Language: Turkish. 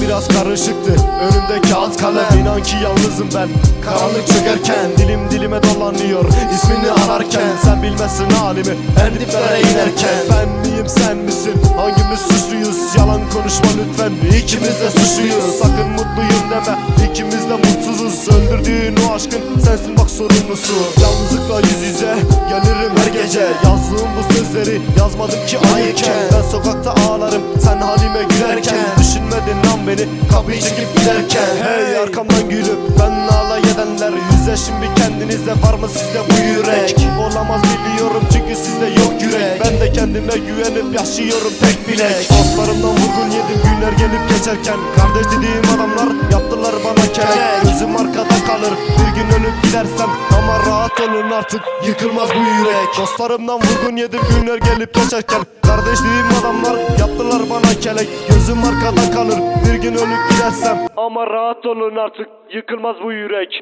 biraz karışıktı. Önümde kağıt kalem. İnan ki yalnızım ben. Karanlık çökerken dilim dilime dolanıyor. İsmini ararken sen bilmezsin halimi. En inerken. Ben miyim sen misin? Hangimiz suçluyuz? Yalan konuşma lütfen. İkimiz de suçluyuz. Sakın mutluyum deme. İkimiz de mutsuzuz. Öldürdüğün o aşkın sensin bak sorumlusu. Yalnızlıkla yüz yüze gelirim her gece. Yazdığım bu sözleri yazmadım ki ayıken Ben sokakta ağlarım sen halime gülerken Lan beni kapıyı çekip giderken Hey arkamdan gülüp ben alay edenler Yüzleşin bir kendinizle var mı sizde bu yürek? Olamaz biliyorum çünkü sizde yok yürek. Ben de kendime güvenip yaşıyorum tek bilek. Dostlarımdan vurgun yedim günler gelip geçerken. Kardeş dediğim adamlar yaptılar bana kelek Gözüm arkada kalır bir gün ölüp gidersem Olun artık yıkılmaz bu yürek. Dostlarımdan vurgun yedim günler gelip geçerken. Kardeş dediğim adamlar yaptılar bana kelek. Gözüm arkada kalır bir gün ölüp gidersem. Ama rahat olun artık yıkılmaz bu yürek